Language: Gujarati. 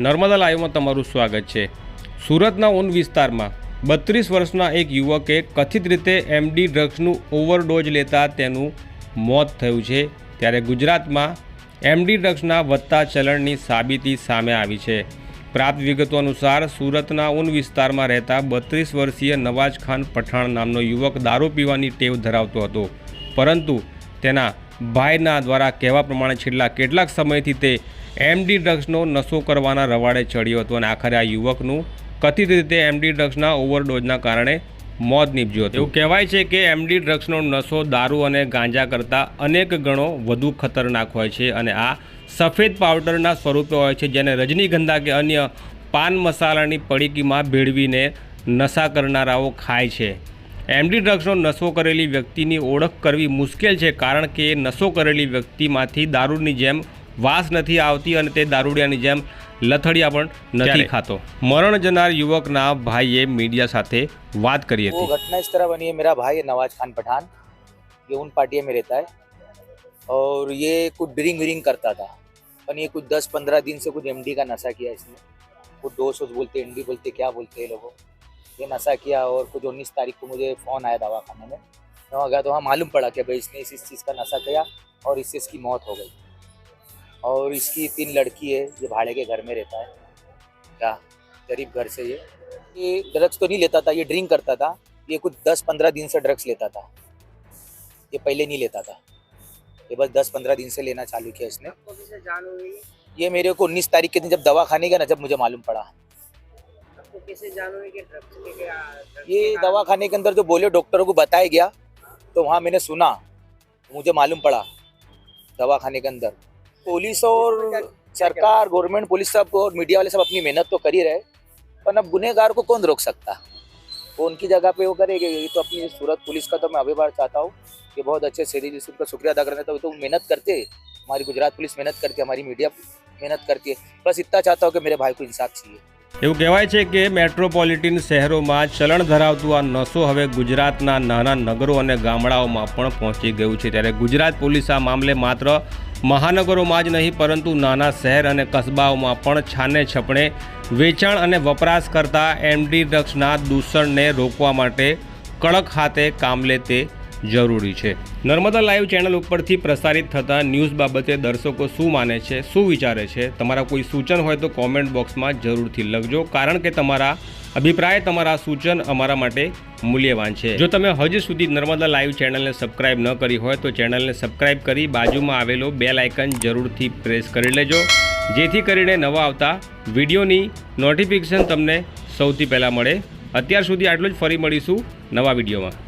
નર્મદા લાઈવમાં તમારું સ્વાગત છે. સુરતના ઊન વિસ્તારમાં બત્રીસ વર્ષના એક યુવકે કથિત રીતે એમડી ડ્રગ્સનું ઓવરડોઝ લેતા તેનું મોત થયું છે. ત્યારે ગુજરાતમાં એમડી ડ્રગ્સના વધતા ચલણની સાબિતી સામે આવી છે. પ્રાપ્ત વિગતો અનુસાર સુરતના ઊન વિસ્તારમાં રહેતા બત્રીસ વર્ષીય નવાજ ખાન પઠાણ નામનો યુવક દારૂ પીવાની ટેવ ધરાવતો હતો. પરંતુ તેના ભાઈના દ્વારા કહેવા પ્રમાણે છેલ્લા કેટલાક સમયથી તે એમડી ડ્રગ્સનો નશો કરવાના રવાડે ચડ્યો હતો અને આખરે આ યુવકનું કથિત રીતે એમડી ડ્રગ્સના ઓવરડોઝના કારણે મોત નીપજ્યું હતું. એવું કહેવાય છે કે એમડી ડ્રગ્સનો નશો દારૂ અને ગાંજા કરતાં અનેક ગણો વધુ ખતરનાક હોય છે અને આ સફેદ પાવડરના સ્વરૂપે હોય છે, જેને રજનીગંધા કે અન્ય પાન મસાલાની પડીકીમાં ભેળવીને નશા કરનારાઓ ખાય છે. એમડી ડ્રગ્સનો નશો કરેલી વ્યક્તિની ઓળખ કરવી મુશ્કેલ છે, કારણ કે નશો કરેલી વ્યક્તિમાંથી દારૂની જેમ વાસ નથી આવતી અને તે દારૂડિયાની જેમ લથડિયા પણ નથી ખાતો મરણ જનાર યુવકના ભાઈએ મીડિયા સાથે વાત કરી वो હતી घटना इस तरह बनी है मेरा भाई है नवाज खान पठान ये उन पार्टियों में रहता है और ये कुछ ड्रिंक व्रिंक करता था पर ये कुछ दस पंद्रह दिन से कुछ एमडी का नशा किया इसने कुछ दोस्त वोस्त बोलते एमडी बोलते क्या बोलते हैं लोगों ये नशा किया और कुछ उन्नीस तारीख को मुझे फ़ोन आया दवा खाने में मैं वहाँ गया तो वहाँ मालूम पड़ा कि भाई इसने इस इस चीज़ का नशा किया और इससे इसकी मौत हो गई और इसकी तीन लड़की है ये भाड़े के घर में रहता है। क्या? गरीब घर से ये। ये ड्रग्स तो नहीं लेता था ये ड्रिंक करता था। ये कुछ दस पंद्रह दिन से ड्रग्स लेता था। ये पहले नहीं लेता था। ये बस दस पंद्रह दिन से लेना चालू किया इसने। ये मेरे को उन्नीस तारीख के दिन जब दवा खाने गया ना जब मुझे मालूम पड़ा। आपको किसे जान हुई कि ड्रग्स के क्या ये दवा खाने के अंदर जो बोले डॉक्टरों को बताया गया तो वहाँ मैंने सुना मुझे मालूम पड़ा दवा खाने के अंदर। पुलिस और सरकार गवर्नमेंट पुलिस सब और मीडिया वाले सब अपनी मेहनत तो कर ही रहे पर अब गुनहगार को कौन रोक सकता? वो उनकी जगह पे वो करेंगे ये तो अपनी सूरत पुलिस का तो मैं अभी बार चाहता हूँ कि बहुत अच्छे से उनका शुक्रिया अदा करना हूँ। तो मेहनत करते हमारी गुजरात पुलिस मेहनत करती है हमारी मीडिया मेहनत करती है। बस इतना चाहता हूँ कि मेरे भाई को इंसाफ चाहिए। એવું કહેવાય છે કે મેટ્રોપોલિટન શહેરોમાં ચલણ ધરાવતું આ નશો હવે ગુજરાતના નાના નગરો અને ગામડાઓમાં પણ પહોંચી ગયું છે. ત્યારે ગુજરાત પોલીસ આ મામલે માત્ર મહાનગરોમાં જ નહીં, પરંતુ નાના શહેર અને કસ્બાઓમાં પણ છાને છપણે વેચાણ અને વપરાશ કરતા એમડી ડ્રગ્સના દૂષણને રોકવા માટે કડક હાથે કામ લે તે જરૂરી છે. નર્મદા લાઈવ ચેનલ ઉપરથી પ્રસારિત થતા ન્યૂઝ બાબતે દર્શકો શું માને છે, શું વિચારે છે, તમારા કોઈ સૂચન હોય તો કોમેન્ટ બોક્સમાં જરૂરથી લખજો, કારણ કે તમારા અભિપ્રાય, તમારા સૂચન અમારા માટે મૂલ્યવાન છે. જો તમે હજી સુધી નર્મદા લાઈવ ચેનલને સબસ્ક્રાઇબ ન કરી હોય તો ચેનલને સબસ્ક્રાઇબ કરી બાજુમાં આવેલો બેલ આઇકન જરૂરથી પ્રેસ કરી લેજો, જેથી કરીને નવા આવતા વિડીયોની નોટિફિકેશન તમને સૌથી પહેલાં મળે. અત્યાર સુધી આટલું જ. ફરી મળીશું નવા વિડીયોમાં.